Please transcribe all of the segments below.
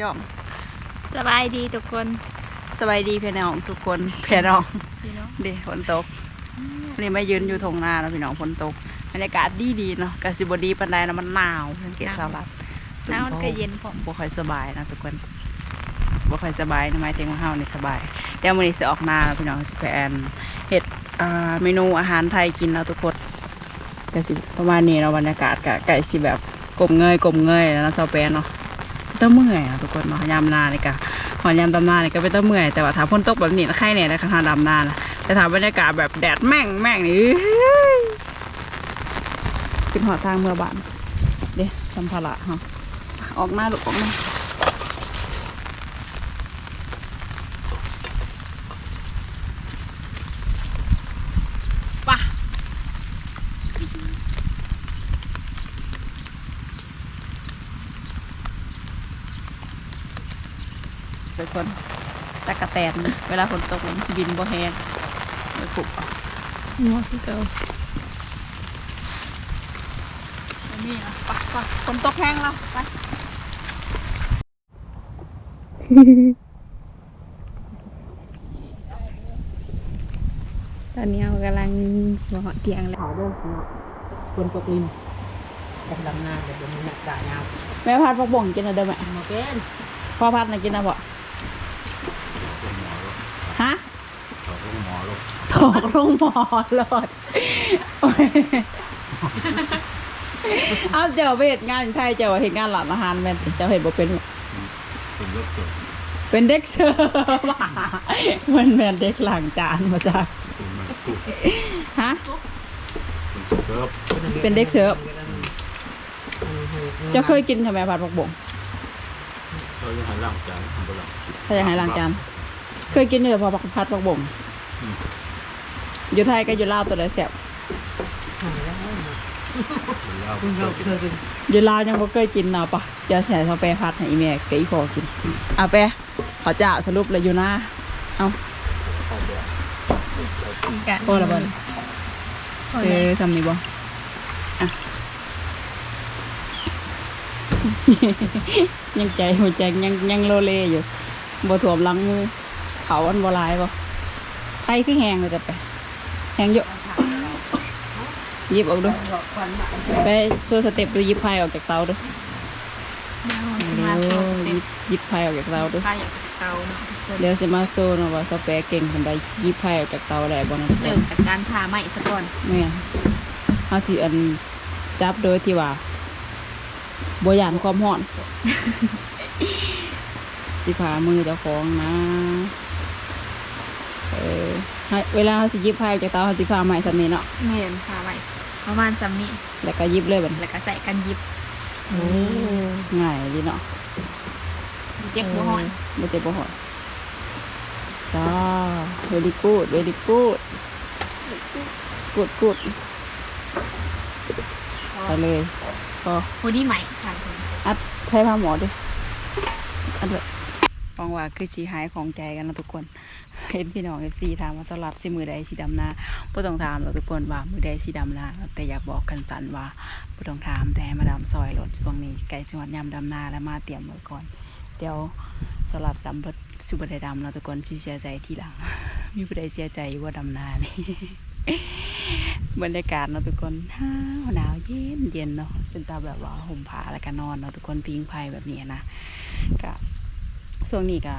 จ้องสบายดีทุกคนสบายดีพี่น้องทุกคนพี่น้องพี่น้องเดี๋ยวฝนตกวันนี้มายืนอยู่ทงนาแล้วพี่น้องฝนตกบรรยากาศดีดีๆเนาะกสิบดีปันไดนะมันหนาวสังเกตสาวรัดน้ำมันก็เย็นพอบ่ค่อยสบายนะทุกคนบ่ค่อยสบายทำไมายถึงว่าเฮานี่สบายเดี๋ยวมื้อนี้สิออกนาแล้วพี่น้องสิไปแอนเฮ็ดอ่าเมนูอาหารไทยกินแล้วทุกคนก็สิประมาณนี้เนาะบรรยากาศก็ไก่สิแบบกลมเงยกลมเงยแล้วเนาะเซาแปนเนาะ เต้าเมื่อยอะทุกคนเนาะยามนานี่ก็หอนยามดำนานี่ก็เป็นเต้าเมื่อยแต่ว่าถ้าพ้นตกแบบนี้ไข่เนี่ยนะข้างดำนานะแต่ถ้าบรรยากาศแบบแดดแม่งแม่งนี่กินหอดทางเมื่อบานเด้สัมภาระฮะออกมาลูกออกมา เป็นคนตะกะแตนเวลาฝนตกมันสิบินบ่แห้งไปปลุกเอาหัวคือเก่าอันนี่นะป่ะป่ะฝนตกแห้งแล้วไปตอนนี้เรากำลังสวเตียงแล้วเขาเรื่องของคนตกลินดำดำนาเดี๋ยวมันหนักกายาวแม่พัดพักบ่งกินอะไรเด้อแม่มาเป็นพ่อพัดน่ะกินอะไรบ่ ฮะเขาต้องหมอลูกถอกลงหมอหลอดโอ้ยเอาเจ้าไปเหตุงานอยู่ไทยเจ้าว่าเหตุงานหลานอาหารแม่นเจ้าเห็นบ่เป็นหรอกเป็นรถเกิดเป็นเด็กเสิร์ฟอะมันแม่นเด็กล้างจานมาจากเป็นมันคู่ฮะ เป็นเกิร์ฟเป็นเด็กเสิร์ฟ เจ้าเคยกินใช่ไหมผัดผักบงเราจะหันหลังจานหันไปหลังถ้าอยากให้ล้างจาน เคยกินอยู่แต่พอผัดผัดผักบงอยู่ไทยก็อยู่ลาวตัวใดแซ่บเป็นเหล้าคุณเราเคยกินอยู่ลาวยังบ่เคยกินเนาะปะเดี๋ยวแช่เขาไปผัดให้อีแม่กับอีพ่อกินเอาไปขอจ่าสรุปเลยอยู่นะเอามีการพอและบ่พอเอแล้วอทำนี่บ่อะยังใจหัวใจยังยังโลเลอยู่บ่ถ่วมหลังมือ เขาอันบ่หลายบ่ไฟคือแห้งเลยแต่ไปแห้งเยอะหยิบออกดูไปโซสเต็ปดูหยิบไฟออกจากเตาดูเราสิมาโซนหเป็นยิบหยิบไฟออกจากเตาดูข้าวอย่างเก่าเนาะทุกคนเดี๋ยวสิมาโซเนาะว่าสเปรเก่งคนใดหยิบไฟออกจากเตาได้บ่นะทุกคเริ่นมจากการผ่าไหมซะก่อนแม่นเฮาสิอันจับโดยที่ว่าบ่ย่านความร้อนสิพามือเจ้าของนะ เออให้เวลาเขาสิหยิบไฟจากเตาเขาสิพาไม้สำนี้เนาะเห็นผ่าไหมประมาณจำนี้แล้วก็หยิบเลยบัดนี้แล้วก็ใส่กันยิบโอ้ง่ายดีเนาะเจ็บหัวหอนไม่เจ็บบ่หอยจ้า very good very good good good ไปเลยก็พอดีไหมค่ะทุกคนอัดใช้ผ้าหมอดิอัดเลยฟังว่าคือสีหายของใจกันนะทุกคน เห็นพี่น้องเอฟซีถามว่าสลับสิมือใดสีดำนาบ่ต้องถามหรอกทุกคนว่ามือใดสีดำนาแต่อยากบอกกันสันว่าบ่ต้องถามแต่มาดำซอยรถช่วงนี้ไก่สวดยำดำนาแล้วมาเตรียมไว้ก่อน เดี๋ยวสลับดำบดสุบดดำแล้วทุกคนสิเสียใจทีหลัง มีผู้ใดเสียใจว่าดำนานี่บรรยากาศเนาะทุกคนหนาวหนาวเย็นเย็นเนาะเป็นตาแบบว่าห่มผ้าแล้วก็นอนเนาะทุกคนพิงไพ่แบบนี้นะก็ช่วงนี้ก็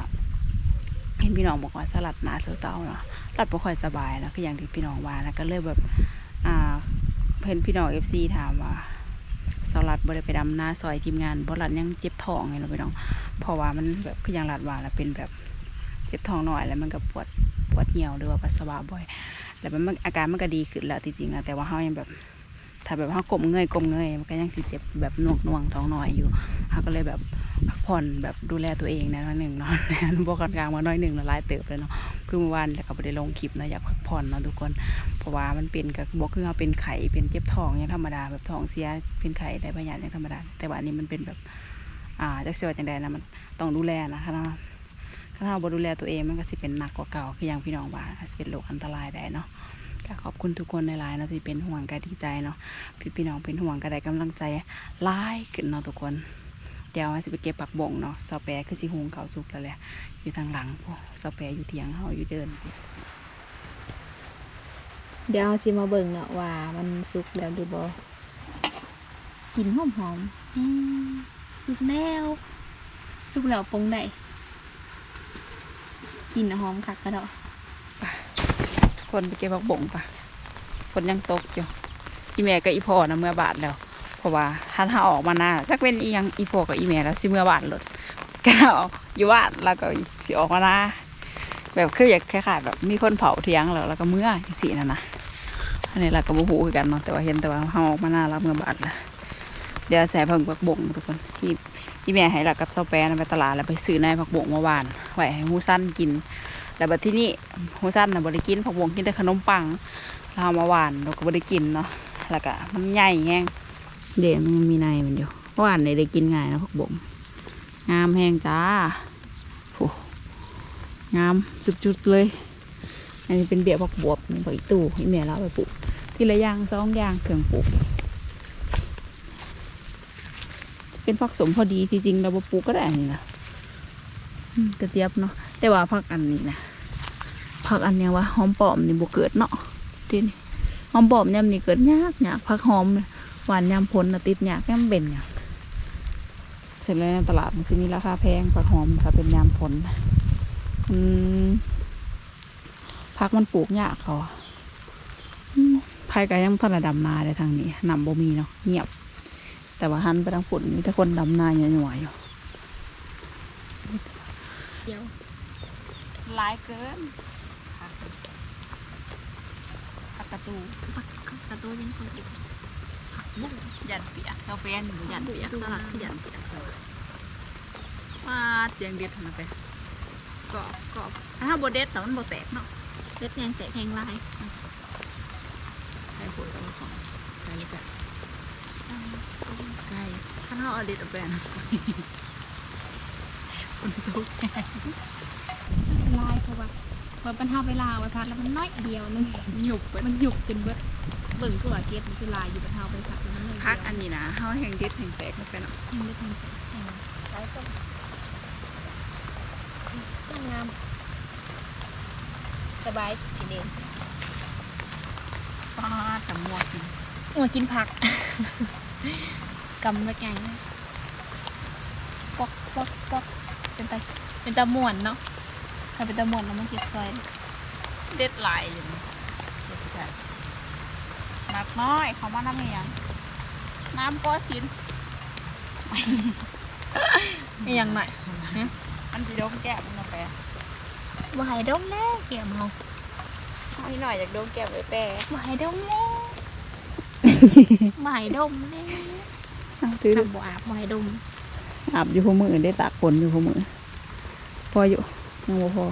เห็นพี่น้องบอกว่าสลัดหนาเศร้าๆเนาะรัดบ่ค่อยสบายนะคืออย่างที่พี่น้องว่านะก็เลยแบบอ่าเพื่อนพี่น้องเอฟซีถามว่าสลัดบ่ได้ไปดำนาซอยทีมงานบ่รัดยังเจ็บท้องไงเนาะพี่น้องเพราะว่ามันแบบคืออย่างรัดว่าแล้วเป็นแบบเจ็บท้องหน่อยแล้วมันก็ปวดปวดเหี่ยวหรือว่าปัสสาวะบ่อย แล้วมันอาการมันก็ดีขึ้นแล้วจริงๆนะแต่ว่าเขายังแบบ ถ้าแบบเขากลมเงยกลมเงยมันก็ยังสิเจ็บแบบน่วงน่วงท้องน่อยอยู่เขาก็เลยแบบพักผ่อนแบบดูแลตัวเองนะน้อยหนึ่งเนาะบอกกันกลางมาน้อยหนึ่งละลายเติบเลยเนาะคือเมื่อวานแล้วก็ไม่ได้ลงคลิปนะอยากพักผ่อนนะทุกคนเพราะว่ามันเป็นกับบอกคือเขาเป็นไข่เป็นเจ็บท้องอย่างธรรมดาแบบท้องเสียเป็นไข่ได้พยานอย่างธรรมดา แต่ว่าอันนี้มันเป็นแบบอ่าจากเสียว่าจังใดนะมันต้องดูแลนะคะเนาะถ้าเราบดูแลตัวเองมันก็สิเป็นหนักกว่าเก่าคืออย่างพี่น้องว่าอาจจะเป็นโรคอันตรายได้เนาะ ก็ขอบคุณทุกคนในไลน์เนาะที่เป็นห่วงกันดีใจเนาะพี่พี่น้องเป็นห่วงกันได้กำลังใจร้ายขึ้นเนาะทุกคน เดี๋ยวสิไปเก็บผักบงเนาะซอแปรคือสิหงเขาสุกแล้วแหละอยู่ทางหลังพวกซอแปรอยู่เถียงเฮาอยู่เดิน เดี๋ยวเราสิมาเบิ่งเนาะว่ามันสุกแล้วหรือบ่กลิ่นหอมหอมสุกแล้วสุกแล้วปงได้กลิ่นหอมคักกระดอก คนไปเก็บผักบงปะคนยังตกอยู่อีแม่กับอีพ่อนะเมื่อบาทแล้วเพราะว่าถ้าถ้าออกมาหน้าถ้าเป็นอียังอีพ่อกับอีแม่แล้วสิเมื่อบาทหลดก็เอาอยู่บ้านแล้วก็สิออกมาหน้าแบบคืออยากคล้ายๆแบบมีคนเผาเทียงแล้วแล้วก็เมื่อสินั่นนะอันนี้เราก็บ่ฮู้คือกันเนาะแต่ว่าเห็นแต่ว่าเฮาออกมาหน้าแล้วเมื่อบาทแล้วเดี๋ยวใส่ผักบงทุกคนที่อีแม่ให้หลักกับเซาแปนไปตลาดแล้วไปซื้อในผักบงเมื่อวานไหว้ให้หมูสั้นกิน แล้วบัดที่นี่หมูสั้นนะบ่ได้กินผักบงกินแต่ขนมปังเราเอามาหวานเราก็บ่ได้กินเนาะแล้วก็มันใหญ่แห้งเดี๋ยวมันยังมีในมันอยู่หวานเลยได้กินง่ายนะผักบงงามแห้งจ้าโหงามสุดๆเลย อันนี้เป็นเบี้ยผักบวบผักอีตู่อีเมียเราไปปลูกทีละอย่างสองอย่างเครื่องปลูกจะเป็นผักสมพอดีที่จริงเราบ่ปลูกก็ได้นี่นะกระเจี๊ยบเนาะแต่ว่าผักอันนี้นะ ผักอันเนี้ยว่าหอมปลอมนี่บ่เกิดเนาะทีนี้หอมปลอมยามนี่เกิดยากยากผักหอมเนี่ยหวานยามพ้นน่ะติดยากแก้มเป็นยากเสร็จแล้วในตลาดมันจะมีราคาแพงผักหอมถ้าเป็นยามพ้นอืมพักมันปลูกยากเขาอะอืมภายกายังพนดำนาได้ทางนี้นำบ่มีเนาะเงียบ แต่ว่าหันไปทางฝุ่นมีแต่คนดำนาหน่วยๆอยู่เดี๋ยวลายเกิน ผักกระตูประตูยังคนอีกผักบุ้งยันเปียกเราเป็นยันเปียกสลัดยันเปียกว่าเสียงเด็ดนะไปกรอบกรอบถ้าโบเด็ดแต่มันโบแตกเนาะเล็ดแทงแตกแทงลายใส่ปุ๋ยเอาของใส่แบบใกล้ถ้าเราเอาเด็ดเอาไปนะคนตุ๊กลายเพราะว่า เมื่อปัญหาเวลาไว้พัดแล้วมันน้อยเดียวนึงหยุบไปมันหยุกจนเบิดเบิ่งตัวเก็บมันคือลายอยู่บนเท้าไปพักแล้วมันเลยพักอันนี้นะเขาแห่งเด็ดแห่งแตกมันเป็นเนาะยังไม่ทันเสร็จแทงลายต้นงามสบายทีเดียวป้าจำมวกนี่โอ้ยกินผักกำละไงปอกปอกปอกเป็นตาเป็นตาม่วนเนาะ ถ้าเป็นตาม่วนแล้วมันเก็บซอย เด็ดหลายอยู่นี่เด็ดจัดหนักน้อยเขามาน้ำเมียงน้ำก็สินไม่ยังหน่อยมันสีดมแก้มมันเอาไปวายดมแน่เกี่ยมเฮานิดหน่อยอยากดมแก้มไว้แปรวายดมแน่วายดมแน่ซื้อน้ำบ่อาบวายดมอาบอยู่หัวมือได้ตากฝนอยู่หัวมือพออยู่ ยังบ่พอ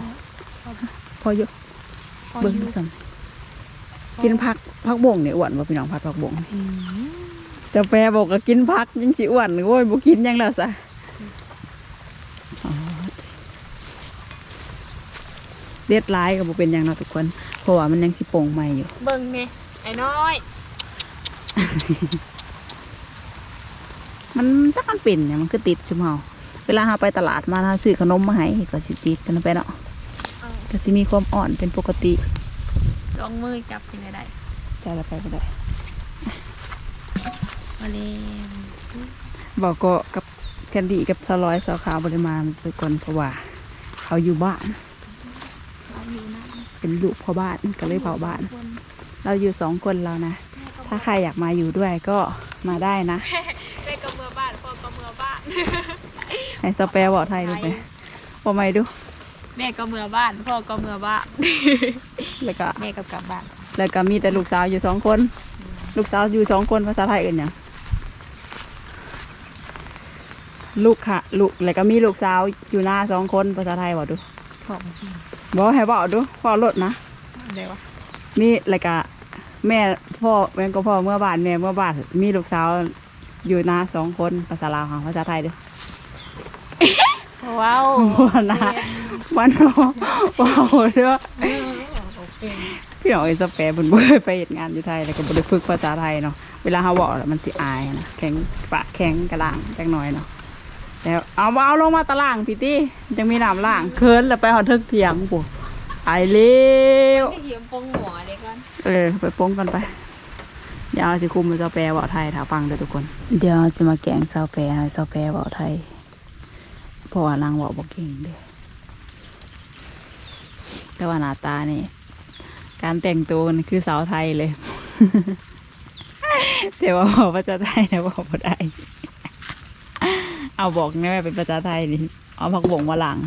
พออยู่พอเบิ่งอยู่ดูสันกินผักผักบ่งเนี่ยอ้วนบ่พี่น้องผักผักบ่งอืมแต่แปรบอกก็กินผักยังสิอ้วนโอ้ยบ่กินหยังแล้วซะอ๋อเลียดร้ายก็บ่เป็นหยังเนาะทุกคน เพราะว่ามันยังสิโป่งใหม่อยู่ เบิ่งเนี่ยไอ้น้อย มันจักมันเป็นเนี่ยมันคือติดชุมเฮา เวลาเฮาไปตลาดมาถ้าซื้อขนมมาให้ก็สิติดกันไปเนาะก็สิมีความอ่อนเป็นปกติลองมือจับยังไงได้ใจละไปก็ได้มาเลยบอกก็กับแคนดี้กับสลอยสาวขาวบริมาณทุกคนเพราะว่าเขาอยู่บ้านเราอยู่นะเป็นลูกพ่อบ้านก็เลยเผาบ้านคนเราอยู่สองคนเรานะ ถ้าใครอยากมาอยู่ด้วยก็มาได้นะแม่ก็เมื่อบ้านพ่อก็เมื่อบ้าน ให้สเปรบอกไทยดูไปบอกไม่ดู แม่ก็เมื่อบ้าน พ่อก็เมื่อบ้าน แล้วก็แม่ก็กลับบ้าน แล้วก็มีแต่ลูกสาวอยู่สองคน ลูกสาวอยู่สองคนภาษาไทยเอื่นหยังลูกค่ะ ลูกแล้วก็มีลูกสาวอยู่หน้าสองคนภาษาไทยบอกดูพ่อบอกให้บอกดูพอรถนะได้วะนี่แล้วก็แม่พ่อแม่ก็พ่อเมื่อบ้านแม่เมื่อบ้านมีลูกสาวอยู่หน้าสองคนภาษาลาวของภาษาไทยเด้วย ว้าววันนะวันโว้าวเด้อพี่น้องไอ้สเปรบุญเบื่อไปเหตุงานอยู่ไทยแล้วก็บริฝึกภาษาไทยเนาะเวลาเขาบอกแล้วมันสิอายนะแข็งปากแข็งกระด้างจักหน่อยเนาะแล้วเอาเอาลงมาตารางพี่ตี้ยังมีน้ำล่างเคินแล้วไปหอเทิกเถียงปุ๊ไอเลี้ยวเหียมปงหมอเลยก่อนเออไปโป้งกันไปเดี๋ยวเอาสิคุมเจ้าแปรเบาไทยถ้าฟังเด้อทุกคน เดี๋ยวจะมาแกงเจ้าแปรให้เจ้าแปรเบาไทย เพราะว่านางเบาบ่เก่งเด้อแต่ว่าหน้าตานี่ การแต่งตัวนี่คือสาวไทยเลยแต่ว่าบอกภาษาไทยนะบอกบ่ได้ เอาบอกแน่ว่าเป็นภาษาไทยนี่เอาผักบงมาหลัง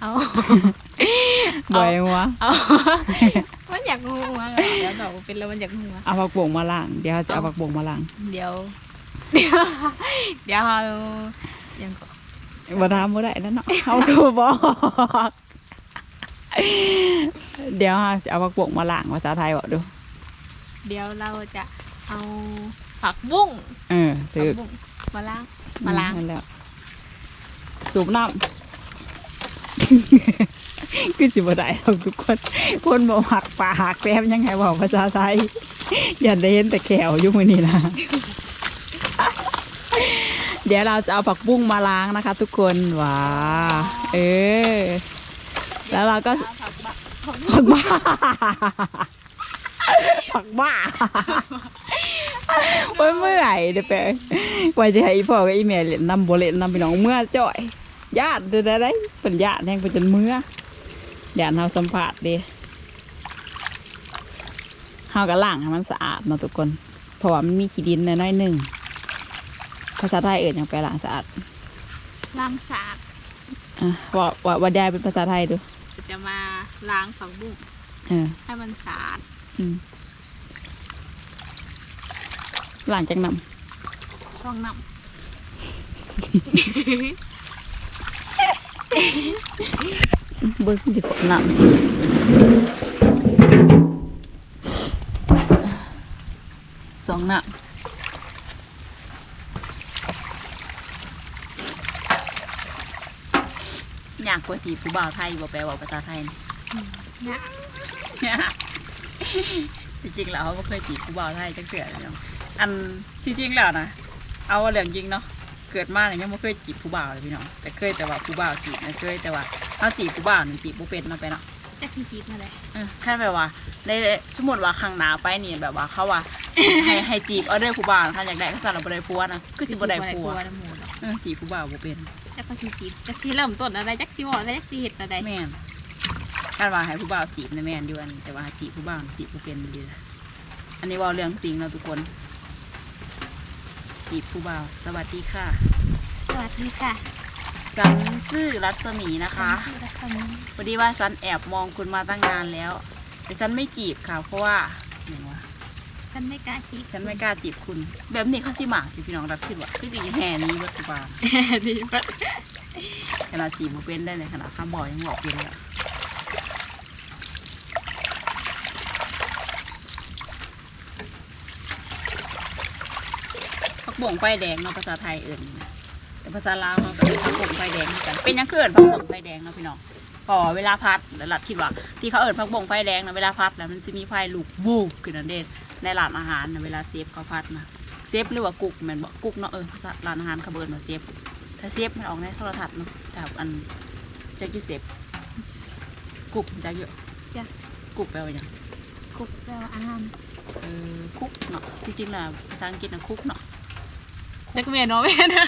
เอาบ่อยวะเอามันอยากงูมาเดี๋ยวดอกเป็นแล้วมันอยากงูมาเอาผักบงมาหลังเดี๋ยวจะเอาผักบงมาหลัง เดี๋ยว เดี๋ยวเดี๋ยวเรา ยังก่อนบ่ทำบ่ได้แล้วเนาะเอาคือบอก เดี๋ยวเราสิเอาผักบงมาหลังภาษาไทยบอกดู เดี๋ยวเราจะเอาผักบุ้งเออผัถืกอบุ้งมาล้างมาล้างนั่นแหล้วสูบน้ำ คือสิบ่ได้หรอกทุกคน คนบ่หักปลาหักแต้มยังไงบอกภาษาไทย อย่าได้เห็นแต่แขวอยุ่มือนี้นะ เดี๋ยวเราจะเอาผักบุ้งมาล้างนะคะ ทุกคนว้าเออ แล้วเราก็ผักบ้าผักบ้าโอ้ยเมื่อยเดี๋ยวไปกว่าจะให้อีพ่อกับอีแม่เล่นนำโบเล่นนำไปน้องเมื่อจ่อยญาติเด้อได้ได้เป็นญาติแห่งเป็นจนเมื่อญาติเฮาสัมผัสด้เฮาก็ล้างให้มันสะอาดเนาะทุกคนเพราะว่ามันมีขี้ดินน้อยๆหนึ่ง ภาษาไทยเอื่นยังไปล้างสะอาดล้างสากอะว่าว่าว่าได้เป็นภาษาไทยดูจะมาล้างผักบุ้งเออให้มันสะอาดอืมล้างจากน้ำช่องน้เบิ้งสิกดน้ำสองน้ำ ยากกว่าจีผู้บ่าวไทยบ่แปลว่าภาษาไทยนี่ำเนี่ยจริงๆแล้วเขาไม่เคยจีบผู้บ่าวไทยจังเสือเลยเนาะอันที่จริงแล้วนะเอาเรื่องจริงเนาะเกิดมาเนี่ยยังไม่เคยจีบผู้บ่าวเลยพี่น้องแต่เคยแต่ว่าผู้บ่าวจีบนะเคยแต่ว่าเอาจีบผู้บ่าวนี่จีบผู้เป็นเนาะไปเนาะจะขี้จีบมาเลยเออแค่แบบว่าในสมมติว่าข้างหน้าไปนี่แบบว่าเขาว่าให้ให้จีบเอาได้ผู้บ่าวนะคะอยากได้ก็สั่งเราบ่ได้ผัวนะคือสิบ่ได้ผัวน้ำหมูเนาะเออจีบผู้บ่าวบ่เป็น จักก็สิจีบจักสิเริ่มต้นอะไรจักสิบอกอะไรจักสิเห็ดอะไรแม่นคาดว่าให้ผู้บ่าวจีบในะแม่นอยู่อันแต่ว่าจีบผู้บ่าวจีบบ่เป็นดีนะอันนี้เว่าเรื่องจริงเนาะทุกคน จีบผู้บ่าวสวัสดีค่ะสวัสดีค่ะสันชื่อรัศมีนะคะชื่อรัศมีพอดีว่าสันแอบมองคุณมาตั้งนานแล้ว แต่สันไม่จีบค่ะ เพราะว่าอย่างวะ ฉันไม่กล้าจีบฉันไม่กล้าจีบคุณ แบบนี้เขาสิหมากที่พี่น้องรับคิดว่าคือสิแห่นี้วัตถุบาลดีปะขนาดจีบมาเป็นได้เลยขนาดข้ามบ่อยังบอกเป็นเลยอะผักบ่งไฟแดงเนาะภาษาไทยเอิ่นแต่ภาษาลาวเขาก็เรียกผักบ่งไฟแดงเหมือนกันเป็นหยังคือเอิ่นผักบ่งไฟแดงเนาะพี่น้องพอเวลาพัดแล้วหลัดคิดว่าที่เขาเอิ่นผักบ่งไฟแดงนะเวลาพัดแล้วมันจะมีไฟลุกวูบขึ้นนั่นเด่น ในร้านอาหารนะเวลาเซฟเขาพัดนะเซฟหรือว่ากุกแมันบอกกุกเนาะเออภาษาร้านอาหารเขาเบิร์นมาเซฟถ้าเซฟมันออกในโทรทัศน์เนาะแต่อันจะกี่เซฟกุกจะเยอะจ้ะกุกแปลว่าหยังกุกแปลว่าอาหารเออคุกเนาะที่จริงน่ะภาษาอังกฤษนะคุกเนาะจักเมียเนาะแม่นะ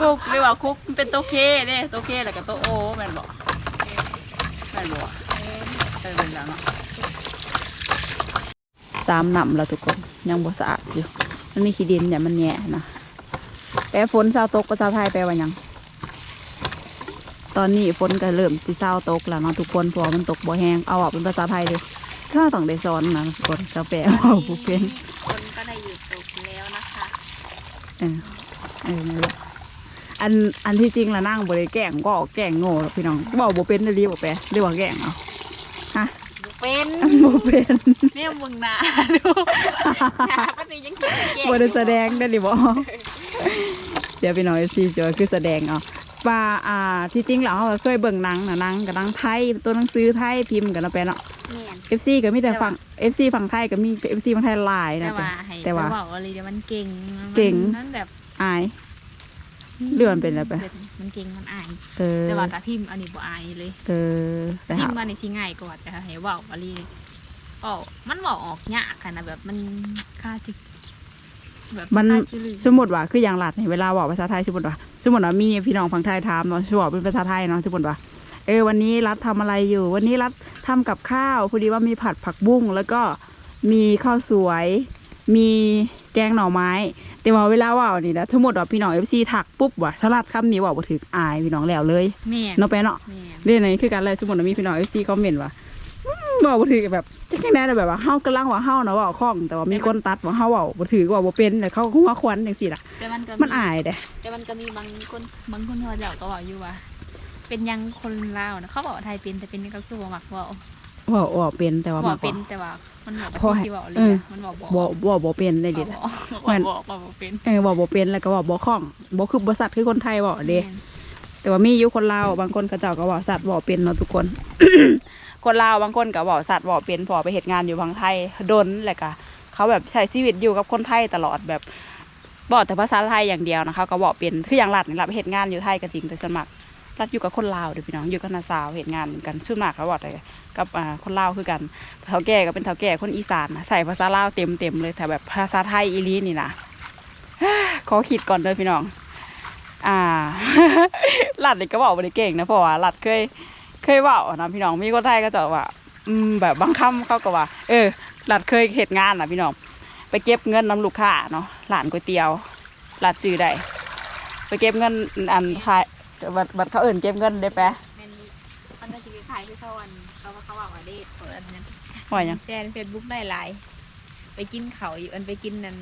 คุกหรือว่าคุกมันเป็นโตวเคเด้โตวเคแล้วก็โตวโอแม่นบอกแม่นบอกเออเป็นแล้วเนาะ สามหนำแล้วทุกคนยังบ่สะอาดอยู่มันมีขี้ดินเนี่ยมันแย่นะแต่ฝนเศร้าตกภาษาไทยแปลว่าหยัง ตอนนี้ฝนก็เริ่มสิเศร้าตกแล้วเนาะทุกคนเพราะว่ามันตกบ่แห้งเอาออกเป็นภาษาไทยเลยถ้าต้องได้สอนนะทุกคนจะแปลว่าผู้เป็นคนก็ได้อยู่ตกแล้วนะคะเออเออนั่นแหละอันอันที่จริงแล้วนั่งบริแกล้งก็แกล้งโง่หรอกพี่น้องบอกบ่เป็นได้รีบบอกไปเรียกว่าแกล้งเอาฮะ เป็นอันบ่เป็นเนี่ยมึงนะดูหาปฏิยังคิดแก่บ่ได้แสดงได้หรือบ่เดี๋ยวพี่น้องซีจะคือแสดงเอาว่าอ่าที่จริงแล้วเราก็เคยเบิ่งหนังนะหนังกับหนังไทยตัวหนังสือไทยพิมพ์กันเนาะไปเนาะแม่น FC ก็มีแต่ฝั่ง FC ฝั่งไทยก็มี FC ฝั่งไทยหลายแต่นะว่าให้แต่ว่าบอกอะไรเดี๋ยวมันเก่งเก่งนั่นแบบอายเรื่องมันเป็นอะไรไปแบบ มันเก่งมันอายเออแต่ว่าตาพิมพ์อันนี้บ่อายเลยเออแต่พิหามพ์มาในสิง่ายกว่าแต่ให้เว้าบาลีเว้ามันเว้าออกยากค่ะนะแบบมันค่าจิแบบมันค่าจิลือสมมติว่าคืออย่างหลัดนี่เวลาบอกภาษาไทยสมมติว่าสมมติว่ามีพี่น้องฝั่งไทยถามเนาะชอบเป็นภาษาไทยเนาะสมมติว่าเออวันนี้รัฐทำอะไรอยู่ วันนี้รัฐทำกับข้าวพอดีว่ามีผัดผักบุ้งแล้วก็มีข้าวสวย มีแกงหน่อไม้ แต่ว่าเวลาเว่านี่นะทั้งหมดว่าพี่น้องเอฟซีถักปุ๊บว่าสลัดคำนี้เว่าบ่ถึกอายพี่น้องแล้วเลยแม่นเนาะแปะเนาะแม่นเรื่องนี้คือการอะไรสมมติว่ามีพี่น้องเอฟซีคอมเมนต์ว่าอืมเว่าบ่ถือแบบจังได๋แบบว่าเฮากำลังว่าเฮานะเว่าคล่อง แต่ว่ามีคนตัดว่าเฮาเว้าบ่ถือว่าบ่เป็นแต่เขาหัวควันจังซี่ล่ะแต่มันก็มันอายเด้ แต่มันก็มีบางคนบางคนเขาเจ้าก็บอกอยู่ว่า เป็นยังคนลาวนะเขาบอกว่าไทยเป็นแต่เป็นก็คือบ่มักเว้าเว่าเว่าเป็นแต่ว่าบมัอนกเป็นแต่ว่ามันบอกพอให้ที่บอกเลยเออ นะมันบอกบอกบ่บ่บ่เป็นได้ดิ บอกเหมือนบอกบอกบอกเป็นเออบ่บ่เป็นแล้วก็เว่าบ่คล่องบ่คือบ่สัตว์คือคนไทยเว้าเด้แม่นแต่ว่ามีอยู่คนลาวบางคนเขาเจ้าก็เว้าสัตว์เว้าเป็นเนาะทุกคน คนลาวบางคนก็เว้าสัตว์เว้าเป็นพอไปเฮ็ดงานอยู่บางไทยดนแล้วก็เขาแบบใช้ชีวิตอยู่กับคนไทยตลอดแบบบอกแต่ภาษาไทยอย่างเดียวนะคะก็เว้าเป็นคืออย่างรัดนี่ล่ะไปเฮ็ดงานอยู่ไทยก็จริงแต่ส่วนมากรัดอยู่กับคนลาวเด้อพี่น้องอยู่กับนาสาวเฮ็ดงานเหมือนกันส่วนมากเขาบอกแต่ กับอ่าคนลาวคือกันเฒ่าแก่ก็เป็นเฒ่าแก่คนอีสานนะใส่ภาษาลาวเต็มเต็มๆเลยแต่แบบภาษาไทยอีลีนี่นะขอคิดก่อนเด้อพี่น้อง อ่าหลัดนี่ก็บอกบ่ได้เก่งนะเพราะว่าหลัดเคยเคยเว่านะพี่น้องมีคนไทยก็จะว่าอืมแบบบางคำเขาก็ว่า เออหลัดเคยเหตุงานนะพี่น้องไปเก็บเงินนำลูกค้าเนาะร้านก๋วยเตี๋ยวหลัดจื้อได้ไปเก็บเงินอันขายบัดบัดเขาเอิ่นเก็บเงินได้ปะ แม่นมันก็จะคล้ายๆคือเขาอันเขาว่าเขาว่าว่าเดทเปิดอันนั้นว่าหยังแชร์ในเฟซบุ๊กได้หลายไปกินเขาวอยู่อันไปกินนั่น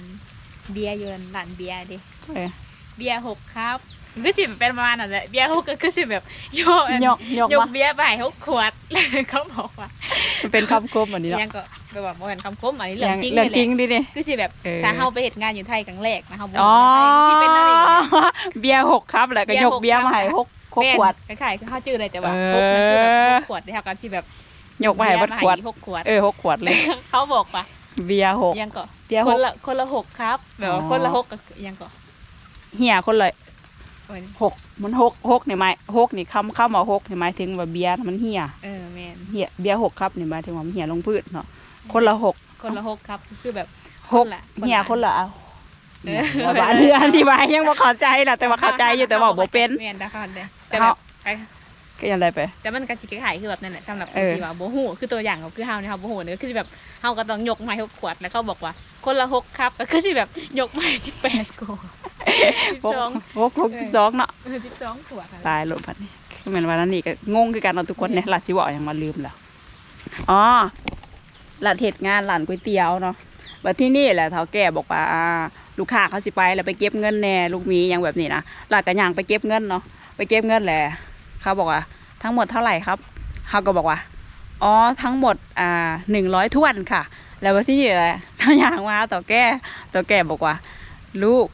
เบียร์อยู่อันร้านเบียร์เดิเออเบียร์หกครับมันก็สิเป็นประมาณนั้นแหละเบียร์หกก็คือสิแบบโยกอันยกยกยกมาเบียร์ไปให้หกขวดแล้วเขาบอกว่ามันเป็นคำคมอันนี้เนาะยังก็แบบว่าบ่แม่นคำคมอันนี้เรื่องจริงเรื่องเลยแหจริละงดิเนี่ย คือสิแบบเออ ถ้าเฮาไปเฮ็ดงานอยู่ไทยครั้งแรกนะเฮาบ่อ๋อรู้ว่าไทยสิเป็นอะไรอย่างเงี้ยเบียร์หกครับแล้วก็ยกเบียร์มาให้หกห กขวดแม่นคล้ายๆคือเฮาชื่ออะไรแต่ว่าเออหกนั่นคือแบบหกขวดที่เฮากันสิแบบยกมาให้หกขวดเบียร์มาให้หกขวดเออหกขวดเลย เขาบอกว่าเบียร์หกยังก็เบียร์คหนกละคนละหกครับแบบว่าอ๋อคนละหกก็คือยังก็เหี่ยคนเลยโอ้ยหกมันหกหกนี่หมายหกนี่คำคำว่าหกนี่หมายถึงว่าเบียร์มันเหี่ยเออแม่นเหี่ยเบียร์หกครับนี่หมายถึงว่ามันเหี่ยลงพืชเนาะคนละหกคนละหกครับคือแบบหกคนละเหี่ยคนละเอาเออ ว่าบ้านเรืออธิบายยังบ่เข้าใจล่ะแต่ว่าเข้าใจอยู่แต่ว่าบ่เป็นแม่นนะคะเด้แต่เฮาแบบไอ้ก็ยังได้ไป แต่มันก็สิคล้ายๆคือแบบนั่นแหละสำหรับคเอนอที่ว่าบ่ฮู้คือตัวอย่างก็คือเฮาเนี่ยเฮาบ่ฮู้เนี่ยคือสิแบบเฮาก็ต้องยกไม้หกขวดแล้วเขาบอกว่า คนละหกครับก็คือสิแบบยกไม้18ขวดหก12หกหกสิบสองเนาะเออ12ขวดอะไรตายโลดพัดนี่คือเหมือนวันนั้นนี่ก็งงคือกันเนาะทุกคนเนี่ยหลัดสิบอกยังมาลืมแล้วอ๋อหลัดเหตุงานหลานก๋วยเตี๋ยวเนาะบัดที่นี่แหละเฒ่าแก่บอกว่าอ่า ลูกค้าเขาสิไปแล้วไปเก็บเงินแน่ลูกมีหยังแบบนี้นะหลัดก็ย่างไปเก็บเงินเนาะไปเก็บเงินแหละเขาบอกว่าทั้งหมดเท่าไหร่ครับเขาก็บอกว่าอ๋อทั้งหมดอ่าหนึ่งร้อยถ้วนค่ะ แล้วว่าที่นี่แหละทางอย่างมาต่อแก่ต่อแก่บอกว่า ลูก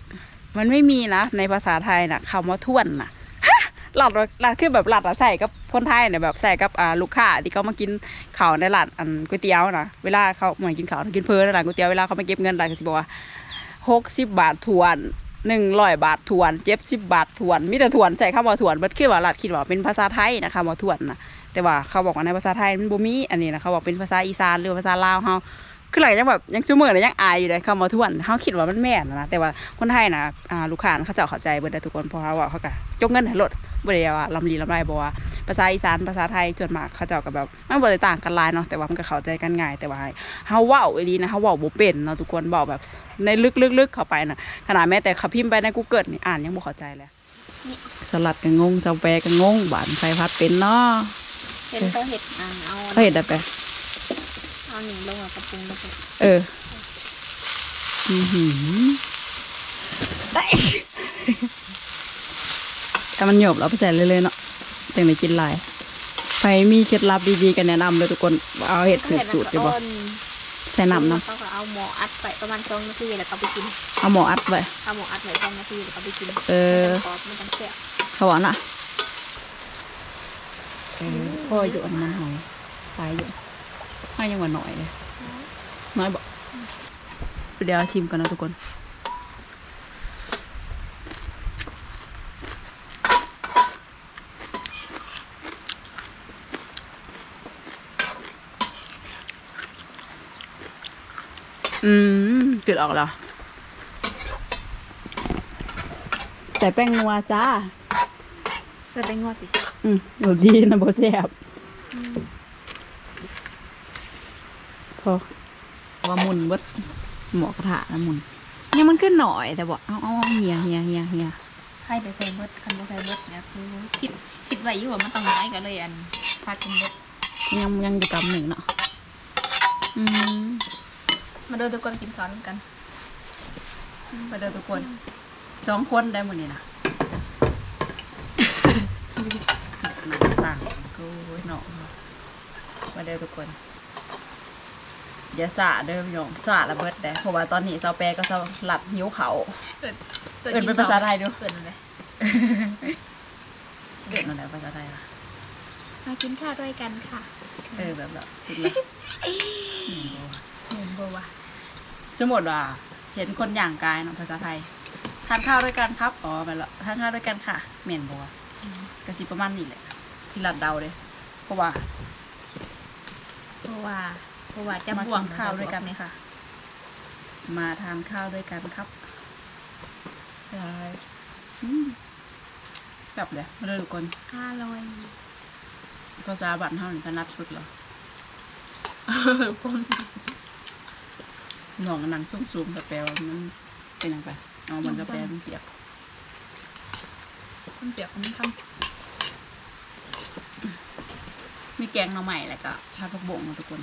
มันไม่มีนะในภาษาไทยนะคำว่าถ้วนนะหลัดหลัดคือแบบหลัดอะใส่กับคนไทยเนี่ยแบบใส่กับอ่าลูกค้าที่เขามากินข้าวในร้านอันก๋วยเตี๋ยวนะเวลาเขาเหมือนกินข้าวกินเพลินในร้านก๋วยเตี๋ยวเวลาเขามาเก็บเงินร้านก็สิบอกว่า หกสิบบาททวนหนึ่งร้อยบาททวนเจ็ดสิบบาททวนมีแต่ทวนใส่คำว่าทวนมันคือว่าหลัดคิดว่าเป็นภาษาไทยนะคำว่าทวนนะแต่ว่าเขาบอกว่าในภาษาไทยมันบ่มีอันนี้นะเขาบอกเป็นภาษาอีสานหรือภาษาลาวเขาคือหลังยังแบบยังชั่วโมงเลยยังอายอยู่เลยคำว่าทวนเขาคิดว่ามันแม่นนะแต่ว่าคนไทยนะลูกค้าเขาเจะเข้าใจเบิดได้ทุกคนเพราะเขาว่าเขาก็จกเงินให้รถบริว่าลำลีลำไรบอกว่า ภาษาอีสานภาษาไทยส่วนมากเขาเจ้ากับแบบมันบ่ได้ต่างกันหลายเนาะแต่ว่ามันก็เข้าใจกันง่ายแต่ว่าเฮาเว้าอีหลีนะเฮาเว้าบ่เป็นเนาะทุกคนเว้าแบบในลึกๆๆเข้าไปน่ะขนาดแม้แต่เขาพิมพ์ไปใน Google นี่อ่านยังบ่เข้าใจเลยสลัดก็งงเจ้าแปรก็งงบานไฟพัดเป็นเนาะเห็นเขาเฮ็ดอ่านเอาเขาเห็นได้ไปเอาหนึ่งลงกับกระปุงแล้วก็เอออือหือได้แต่มันหยบแล้วไปใส่เลยๆเนาะ จังได้กินหลายใครมีเคล็ดลับดีๆกันแนะนำเลยทุกคนเอาเห็ดถูกสูตรดีบ่ใส่น้ำเนาะเขาก็เอาหมออัดไปประมาณสองนาทีแล้วก็ไปกิน เอาหมออัดไว้เอาหมออัดไว้สองนาทีแล้วก็ไปกิน เออมันจะกรอบมันจะแซ่บเขาบอกน่ะเออพ่ออยู่อันนั้นหอยตายอยู่ให้ยังว่าหน่อยเลยน้อยบอกเดี๋ยวชิมกันนะทุกคน อืมจืดออกแล้วใส่แป้งนัวจ้า ใส่แป้งงอติอืมหนูดีนะโบแซ่บพอว่ามุนเบดหมอกระทะนะมุนเนี่ยมันขึ้นหน่อยแต่บอกเอาเอาเอาเฮียเฮียเฮียเฮียใครแต่ใส่เบิดคันบ่ใส่เบิดเนี่ยคือคิดคิดไว้อยู่ว่ามันต้องน้อยก็เลยอันพากินเบิดยังยังอยู่กำหนึ่งเนาะอืม มาดูทุกคนกินข้าวร่วมกัน มาเดินทุกคนสองคนได้หมดนี่นะหนังต่างกูเนาะมาเดินทุกคนอย่าสะเด้อพี่น้องสะระเบิดได้เพราะว่าตอนนี้เซาแปรก็เซาหลัดหิวเขาเกิดเอิ้นเป็นภาษาไทยดูเกิดอะไรเกิดนั่นแหละภาษาไทยล่ะมากินข้าวด้วยกันค่ะ เออแบบแบบ บ่วะสมมติว่า เห็นคนอย่างกายเนาะภาษาไทยทานข้าวด้วยกันครับอ๋อไปละทานข้าวด้วยกันค่ะเหม็นบัวกระสิประมาณนี้แหละ ที่หลัดเดาเลยเพราะว่า เพราะว่า เพราะว่าจะมาบ่วงกินข้าวด้วยกันนี่ค่ะ มาทานข้าวด้วยกันครับใช่อืมแบบเลยมาเลยทุกคนอร่อยภาษาบ้านเฮานี่ถนัดสุดเหรอผม หนองหนังซุ่มๆกระแปลว่ามันเป็นยังไงเอามันกระแปลมันเปียกมันเปียกมันทมีแกงหน่อใหม่แล้วก็ผัดผักบงนะทุกคน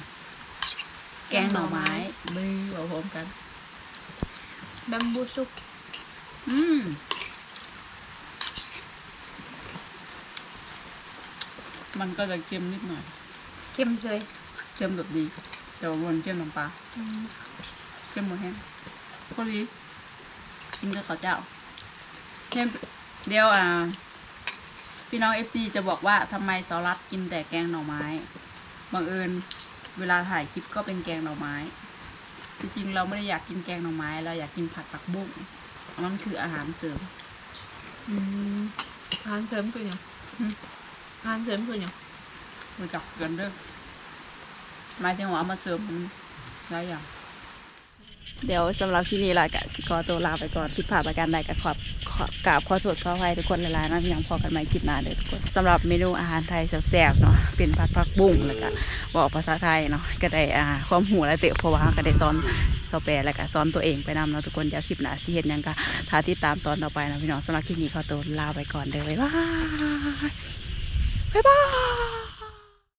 แกงหน่อไม้บื้อเอาพร้อมกันำแบมบูซุก อืมมันก็จะเค็มนิดหน่อย เค็มเฉยเค็มแบบดี แต่ว่าบนเค็มน้ำปลาอืม เค็มหมดแห้งพอดีกินกับข้าวเจ้าเค็มเดียวอ่า พี่น้องเอฟซีจะบอกว่าทำไมสารัตกินแต่แกงหน่อไม้บังเอิญเวลาถ่ายคลิปก็เป็นแกงหน่อไม้จริงๆเราไม่ได้อยากกินแกงหน่อไม้ เราอยากกินผัดผักบุ้งนั่นคืออาหารเสริมอืมอาหารเสริมคือหยังอืมอาหารเสริมคือหยังรู้จักกันเด้อหมายถึงว่าเอามาเสริมมันหลายอย่าง เดี๋ยวสำหรับที่นี่ละกะสิขอตัวลาไปก่อนผิดพลาดประการใดก็ขอบขอกราบขอโทษขออภัยทุกคนหลายๆนะที่ยังพอกันใหม่คลิปหน้าเด้อทุกคนสำหรับเมนูอาหารไทยแซ่บๆเนาะเป็นผัดผักบุ้งแล้วก็บอกภาษาไทยเนาะก็ได้อ่าความหูและเตะเพราะว่าก็ได้สอนสอนแปลแล้วก็สอนตัวเองไปนำเนาะทุกคนเดี๋ยวคลิปหน้าสิเห็นยังก็ท้าติดตามตอนต่อไปนะพี่น้องสำหรับคลิปนี้ขอตัวลาไปก่อนเด้อบ๊ายบายบ๊ายบาย